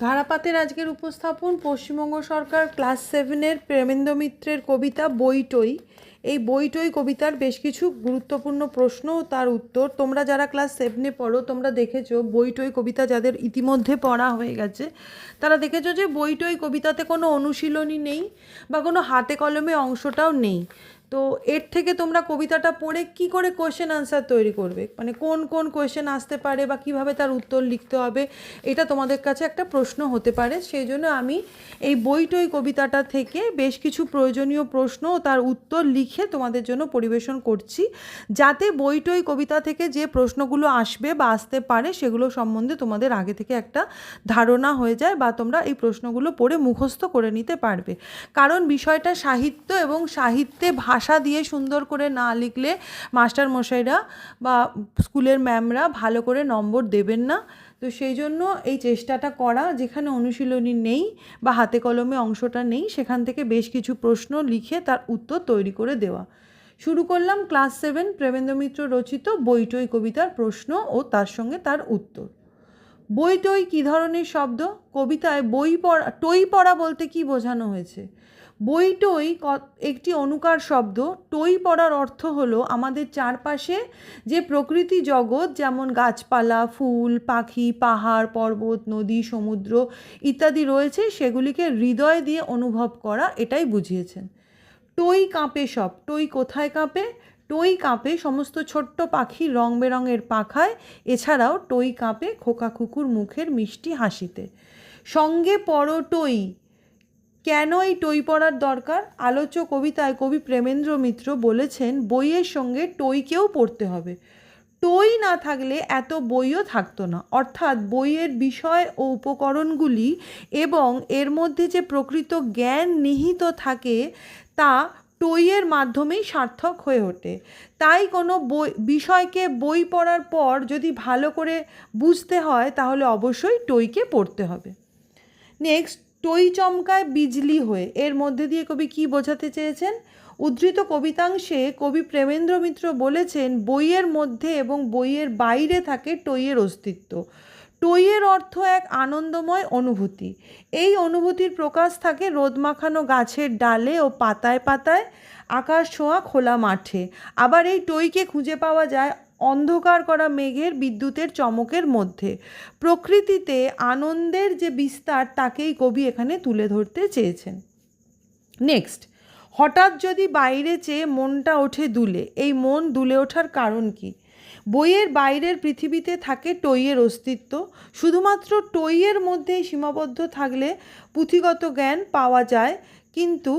ধারাপাতের আজকের উপস্থাপন, পশ্চিমবঙ্গ সরকার ক্লাস সেভেনের প্রেমেন্দ্র মিত্রের কবিতা বইটই। এই বইটই কবিতার বেশ কিছু গুরুত্বপূর্ণ প্রশ্ন ও তার উত্তর। তোমরা যারা ক্লাস সেভেনে পড়ো, তোমরা দেখেছ বইটই কবিতা যাদের ইতিমধ্যে পড়া হয়ে গেছে। তারা দেখেছ যে বইটই কবিতাতে কোনো অনুশীলনী নেই বা কোনো হাতে কলমে অংশটাও নেই। তো এর থেকে তোমরা কবিতাটা পড়ে কি করে কোয়েশ্চেন আনসার তৈরি করবে? মানে কোন কোন কোয়েশ্চেন আসতে পারে বা কীভাবে তার উত্তর লিখতে হবে? এটা তোমাদের কাছে একটা প্রশ্ন হতে পারে। সেই জন্য আমি এই বইটই কবিতাটা থেকে বেশ কিছু প্রয়োজনীয় প্রশ্ন ও তার উত্তর লিখে তোমাদের জন্য পরিবেশন করছি। যাতে বইটই কবিতা থেকে যে প্রশ্নগুলো আসবে বা আসতে পারে সেগুলো সম্বন্ধে তোমাদের আগে থেকে একটা ধারণা হয়ে যায় বা তোমরা এই প্রশ্নগুলো পড়ে মুখস্থ করে নিতে পারবে। কারণ বিষয়টা সাহিত্য এবং সাহিত্যে ভাষা দিয়ে সুন্দর করে না লিখলে মাস্টার মশাইরা বা স্কুলের ম্যামরা ভালো করে নম্বর দেবেন না। তো সেই জন্য এই চেষ্টাটা করা, যেখানে অনুশীলনী নেই বা হাতে কলমে অংশটা নেই, সেখান থেকে বেশ কিছু প্রশ্ন লিখে তার উত্তর তৈরি করে দেওয়া। শুরু করলাম ক্লাস সেভেন, প্রেমেন্দ্র মিত্র রচিত বইটই কবিতার প্রশ্ন ও তার সঙ্গে তার উত্তর। বইটই কী ধরনের শব্দ? কবিতায় বই পড়া, টই পড়া বলতে কি বোঝানো হয়েছে? বইটই ক- একটি অনুকার শব্দ। টই পড়ার অর্থ হলো আমাদের চারপাশে যে প্রকৃতি জগৎ, যেমন গাছপালা, ফুল, পাখি, পাহাড়, পর্বত, নদী, সমুদ্র ইত্যাদি রয়েছে, সেগুলিকে হৃদয় দিয়ে অনুভব করা, এটাই বুঝিয়েছেন। টই কাঁপে সব। টই কোথায় কাঁপে? টই কাঁপে সমস্ত ছোট্ট পাখি রং বেরঙের পাখায়। এছাড়াও টই কাঁপে খোকা কুকুর মুখের মিষ্টি হাসিতে। সঙ্গে পড়ো টই। কেন এই টই পড়ার দরকার? আলোচ্য কবিতায় কবি প্রেমেন্দ্র মিত্র বলেছেন, বইয়ের সঙ্গে টইকেও পড়তে হবে। টই না থাকলে এত বইও থাকতো না। অর্থাৎ বইয়ের বিষয় ও উপকরণগুলি এবং এর মধ্যে যে প্রকৃত জ্ঞান নিহিত থাকে, তা টইয়ের মাধ্যমেই সার্থক হয়ে ওঠে। তাই কোনো বই, বিষয়কে বই পড়ার পর যদি ভালো করে বুঝতে হয়, তাহলে অবশ্যই টইকে পড়তে হবে। নেক্সট টই চমকায় বিজলি হয়ে। এর মধ্যে দিয়ে কবি কি বোঝাতে চেয়েছেন? উদ্ধৃত কবিতাংশে কবি প্রেমেন্দ্র মিত্র বলেছেন, বইয়ের মধ্যে এবং বইয়ের বাইরে থাকে টইয়ের অস্তিত্ব। টইয়ের অর্থ এক আনন্দময় অনুভূতি। এই অনুভূতির প্রকাশ থাকে রোদ মাখানো গাছের ডালে ও পাতায় পাতায়। আকাশ ছোঁয়া খোলা মাঠে। আবার এই টইকে খুঁজে পাওয়া যায় অন্ধকার করা মেঘের বিদ্যুতের চমকের মধ্যে। প্রকৃতিতে আনন্দের যে বিস্তার, তাকেই কবি এখানে তুলে ধরতে চেয়েছেন। নেক্সট হঠাৎ যদি বাইরে চেয়ে মনটা ওঠে দুলে, এই মন দুলে ওঠার কারণ কি? বইয়ের বাইরের পৃথিবীতে থাকে টইয়ের অস্তিত্ব। শুধুমাত্র টইয়ের মধ্যেই সীমাবদ্ধ থাকলে পুঁথিগত জ্ঞান পাওয়া যায়, কিন্তু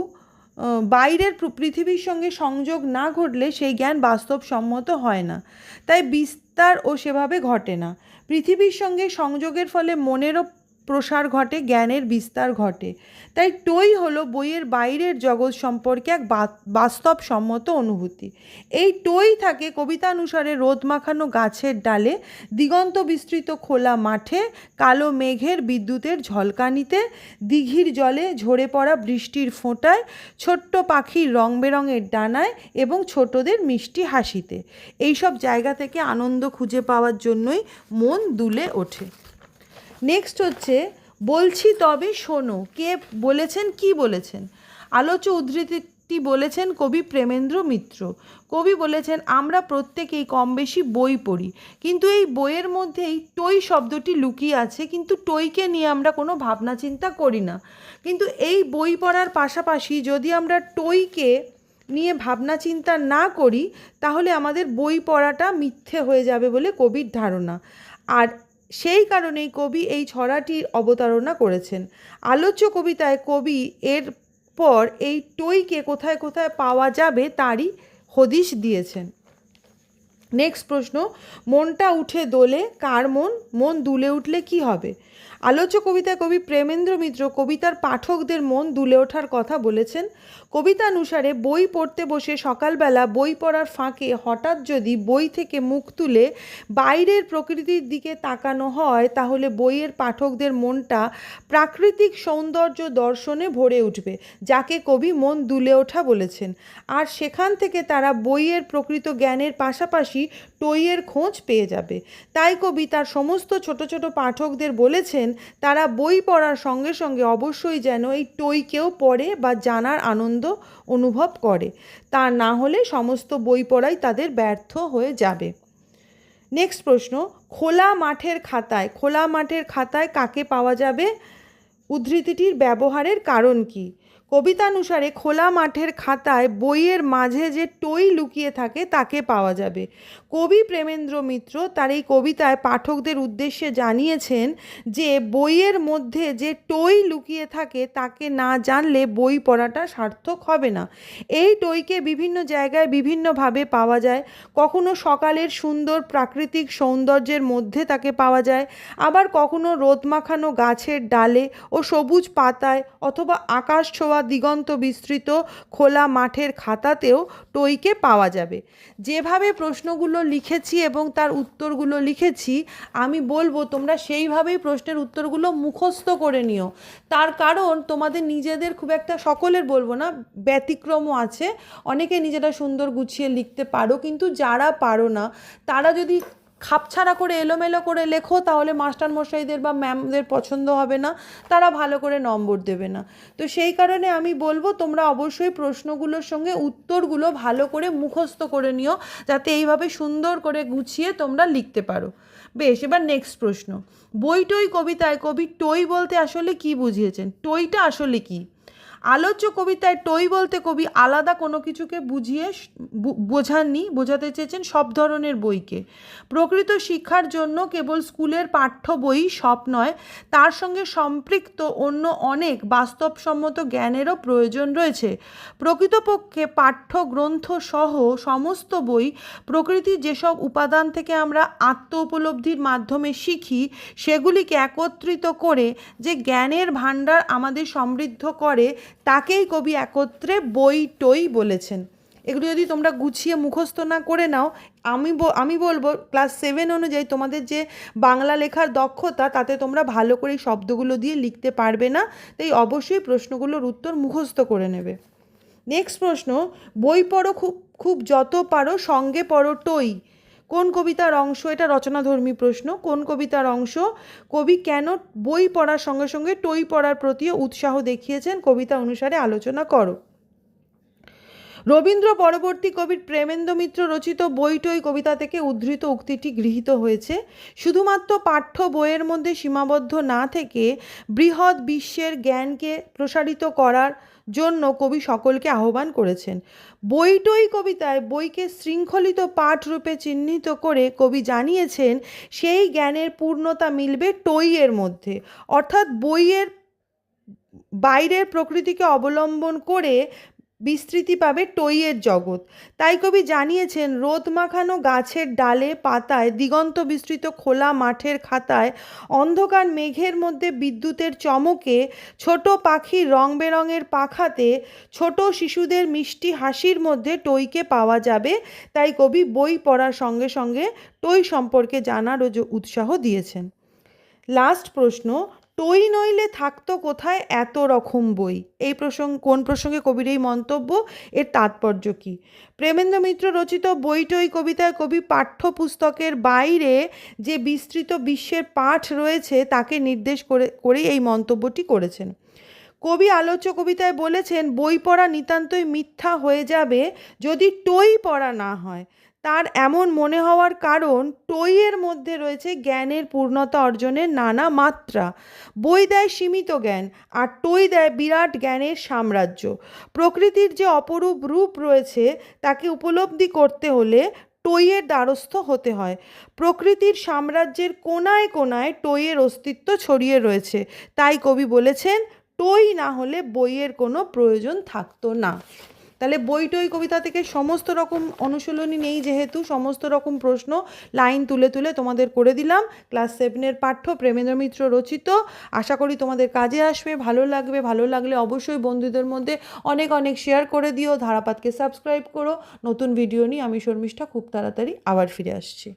বাইরের পৃথিবীর সঙ্গে সংযোগ না ঘটলে সেই জ্ঞান বাস্তবসম্মত হয় না। তাই বিস্তার ও সেভাবে ঘটে না। পৃথিবীর সঙ্গে সংযোগের ফলে মনেরও প্রসার ঘটে, জ্ঞানের বিস্তার ঘটে। তাই টই হলো বইয়ের বাইরের জগৎ সম্পর্কে এক বা- বাস্তবসম্মত অনুভূতি। এই টই থাকে কবিতানুসারে রোদ মাখানো গাছের ডালে, দিগন্ত বিস্তৃত খোলা মাঠে, কালো মেঘের বিদ্যুতের ঝলকানিতে, দিঘির জলে ঝরে পড়া বৃষ্টির ফোঁটায়, ছোট্ট পাখির রং বেরঙের ডানায় এবং ছোটদের মিষ্টি হাসিতে। এইসব জায়গা থেকে আনন্দ খুঁজে পাওয়ার জন্যই মন দুলে ওঠে। নেক্সট হচ্ছে, বলছি তবে শোনো। কে বলেছেন, কি বলেছেন? আলোচ্য উদ্ধৃতিটি বলেছেন কবি প্রেমেন্দ্র মিত্র। কবি বলেছেন, আমরা প্রত্যেকেই কম বেশি বই পড়ি। কিন্তু এই বইয়ের মধ্যেই টই শব্দটি লুকিয়ে আছে। কিন্তু টইকে নিয়ে আমরা কোনো ভাবনা চিন্তা করি না। কিন্তু এই বই পড়ার পাশাপাশি যদি আমরা টইকে নিয়ে ভাবনা চিন্তা না করি, তাহলে আমাদের বই পড়াটা মিথ্যে হয়ে যাবে বলে কবির ধারণা। আর সেই কারণেই কবি এই ছড়াটির অবতারণা করেছেন। আলোচ্য কবিতায় কবি এর পর এই টইকে কোথায় কোথায় পাওয়া যাবে তারই হদিশ দিয়েছেন। নেক্সট প্রশ্ন, মনটা উঠে দোলে, কার মন? মন দুলে উঠলে কি হবে? আলোচ্য কবিতায় কবি প্রেমেন্দ্র মিত্র কবিতার পাঠকদের মন দুলে ওঠার কথা বলেছেন। কবিতানুসারে বই পড়তে বসে সকালবেলা বই পড়ার ফাঁকে হঠাৎ যদি বই থেকে মুখ তুলে বাইরের প্রকৃতির দিকে তাকানো হয়, তাহলে বইয়ের পাঠকদের মনটা প্রাকৃতিক সৌন্দর্য দর্শনে ভরে উঠবে, যাকে কবি মন দুলে ওঠা বলেছেন। আর সেখান থেকে তারা বইয়ের প্রকৃত জ্ঞানের পাশাপাশি টইয়ের খোঁজ পেয়ে যাবে। তাই কবি তার সমস্ত ছোট ছোট পাঠকদের বলেছেন তারা বই পড়ার সঙ্গে সঙ্গে অবশ্যই যেন এই টইকেও পড়ে বা জানার আনন্দ অনুভব করে। তা না হলে সমস্ত বই পড়াই তাদের ব্যর্থ হয়ে যাবে। নেক্সট প্রশ্ন, খোলা মাঠের খাতায়, খোলা মাঠের খাতায় কাকে পাওয়া যাবে? উদ্ধৃতিটির ব্যবহারের কারণ কি? কবিতানুসারে খোলা মাঠের খাতায় বইয়ের মাঝে যে টই লুকিয়ে থাকে, তাকে পাওয়া যাবে। কবি প্রেমেন্দ্র মিত্র তার এই কবিতায় পাঠকদের উদ্দেশ্যে জানিয়েছেন যে, বইয়ের মধ্যে যে টই লুকিয়ে থাকে, তাকে না জানলে বই পড়াটা সার্থক হবে না। এই টইকে বিভিন্ন জায়গায় বিভিন্নভাবে পাওয়া যায়। কখনো সকালের সুন্দর প্রাকৃতিক সৌন্দর্যের মধ্যে তাকে পাওয়া যায়। আবার কখনো রোদ মাখানো গাছের ডালে ও সবুজ পাতায় অথবা আকাশ ছোঁয়া দিগন্ত বিস্তৃত খোলা মাঠের খাতাতেও টইকে পাওয়া যাবে। যেভাবে প্রশ্নগুলো লিখেছি এবং তার উত্তরগুলো লিখেছি, আমি বলব তোমরা সেইভাবেই প্রশ্নের উত্তরগুলো মুখস্থ করে নিও। তার কারণ তোমাদের নিজেদের খুব একটা সকলের বলব না, ব্যতিক্রমও আছে। অনেকে নিজেরা সুন্দর গুছিয়ে লিখতে পারো, কিন্তু যারা পারো না, তারা যদি খাপছাড়া করে এলোমেলো করে লেখো, তাহলে মাস্টার মশাইদের বা ম্যামদের পছন্দ হবে না, তারা ভালো করে নম্বর দেবে না। তো সেই কারণে আমি বলব, তোমরা অবশ্যই প্রশ্নগুলোর সঙ্গে উত্তরগুলো ভালো করে মুখস্থ করে নিও, যাতে এইভাবে সুন্দর করে গুছিয়ে তোমরা লিখতে পারো। বেশ, এবার নেক্সট প্রশ্ন। বই টই কবিতায়, কবি টই বলতে আসলে কি বুঝিয়েছেন? টইটা আসলে কি? আলোচ্য কবিতায় টই বলতে কবি আলাদা কোনো কিছুকে বুঝিয়ে বোঝাননি, বোঝাতে চেয়েছেন সব ধরনের বইকে। প্রকৃত শিক্ষার জন্য কেবল স্কুলের পাঠ্য বই সব নয়, তার সঙ্গে সম্পৃক্ত অন্য অনেক বাস্তবসম্মত জ্ঞানেরও প্রয়োজন রয়েছে। প্রকৃতপক্ষে পাঠ্য গ্রন্থ সহ সমস্ত বই প্রকৃতির যেসব উপাদান থেকে আমরা আত্ম উপলব্ধির মাধ্যমে শিখি, সেগুলিকে একত্রিত করে যে জ্ঞানের ভাণ্ডার আমাদের সমৃদ্ধ করে তাকেই কবি একত্রে বই টই বলেছেন। এগুলো যদি তোমরা গুছিয়ে মুখস্থ না করে নাও, আমি আমি বলব ক্লাস সেভেন অনুযায়ী তোমাদের যে বাংলা লেখার দক্ষতা, তাতে তোমরা ভালো করে এই শব্দগুলো দিয়ে লিখতে পারবে না, তাই অবশ্যই প্রশ্নগুলোর উত্তর মুখস্থ করে নেবে। নেক্সট প্রশ্ন, বই পড়ো খুব খুব যত পারো সঙ্গে পড়ো টই। কোন কবিতার অংশ এটা রচনাধর্মী প্রশ্ন, কোন কবিতার অংশ কবি কেন বই পড়ার সঙ্গে সঙ্গে টই পড়ার প্রতিও উৎসাহ দেখিয়েছেন, কবিতা অনুসারে আলোচনা করো। রবীন্দ্র পরবর্তী কবির প্রেমেন্দ্র মিত্র রচিত বইটই কবিতা থেকে উদ্ধৃত উক্তিটি গৃহীত হয়েছে। শুধুমাত্র পাঠ্য বইয়ের মধ্যে সীমাবদ্ধ না থেকে বৃহৎ বিশ্বের জ্ঞানকে প্রসারিত করার জন্য কবি সকলকে আহ্বান করেছেন। বইটই কবিতায় বইকে শৃঙ্খলিত পাঠ রূপে চিহ্নিত করে কবি জানিয়েছেন, সেই জ্ঞানের পূর্ণতা মিলবে টইয়ের মধ্যে। অর্থাৎ বইয়ের বাইরের প্রকৃতিকে অবলম্বন করে বিস্তৃতি পাবে টইয়ের জগৎ। তাই কবি জানিয়েছেন, রোদ মাখানো গাছের ডালে পাতায় দিগন্ত বিস্তৃত খোলা মাঠের খাতায় অন্ধকার মেঘের মধ্যে বিদ্যুতের চমকে ছোট পাখির রং বেরঙের পাখাতে ছোট শিশুদের মিষ্টি হাসির মধ্যে টইকে পাওয়া যাবে। তাই কবি বই পড়ার সঙ্গে সঙ্গে টই সম্পর্কে জানারও যে উৎসাহ দিয়েছেন। লাস্ট প্রশ্ন টই নইলে থাকতো কোথায় এত রকম বই? এই প্রসঙ্গ কোন প্রসঙ্গে কবির এই মন্তব্য? এর তাৎপর্য কী? প্রেমেন্দ্র মিত্র রচিত বইটই কবিতায় কবি পাঠ্যপুস্তকের বাইরে যে বিস্তৃত বিশ্বের পাঠ রয়েছে তাকে নির্দেশ করে, করেই এই মন্তব্যটি করেছেন। কবি আলোচ্য কবিতায় বলেছেন, বই পড়া নিতান্তই মিথ্যা হয়ে যাবে যদি টই পড়া না হয়। তার এমন মনে হওয়ার কারণ টইয়ের মধ্যে রয়েছে জ্ঞানের পূর্ণতা অর্জনের নানা মাত্রা। বই দেয় সীমিত জ্ঞান, আর টই দেয় বিরাট জ্ঞানের সাম্রাজ্য। প্রকৃতির যে অপরূপ রূপ রয়েছে, তাকে উপলব্ধি করতে হলে টইয়ের দ্বারস্থ হতে হয়। প্রকৃতির সাম্রাজ্যের কোনায় কোনায় টইয়ের অস্তিত্ব ছড়িয়ে রয়েছে। তাই কবি বলেছেন, টই না হলে বইয়ের কোনো প্রয়োজন থাকতো না। তাহলে বই টই কবিতা থেকে সমস্ত রকম অনুশীলনী নেই যেহেতু, সমস্ত রকম প্রশ্ন লাইন তুলে তুলে তোমাদের করে দিলাম। ক্লাস সেভেনের পাঠ্য প্রেমেন্দ্র মিত্র রচিত। আশা করি তোমাদের কাজে আসবে, ভালো লাগবে। ভালো লাগলে অবশ্যই বন্ধুদের মধ্যে অনেক অনেক শেয়ার করে দিও। ধারাপাতকে সাবস্ক্রাইব করো। নতুন ভিডিও নিয়ে আমি শর্মিষ্ঠা, খুব তাড়াতাড়ি আবার ফিরে আসছি।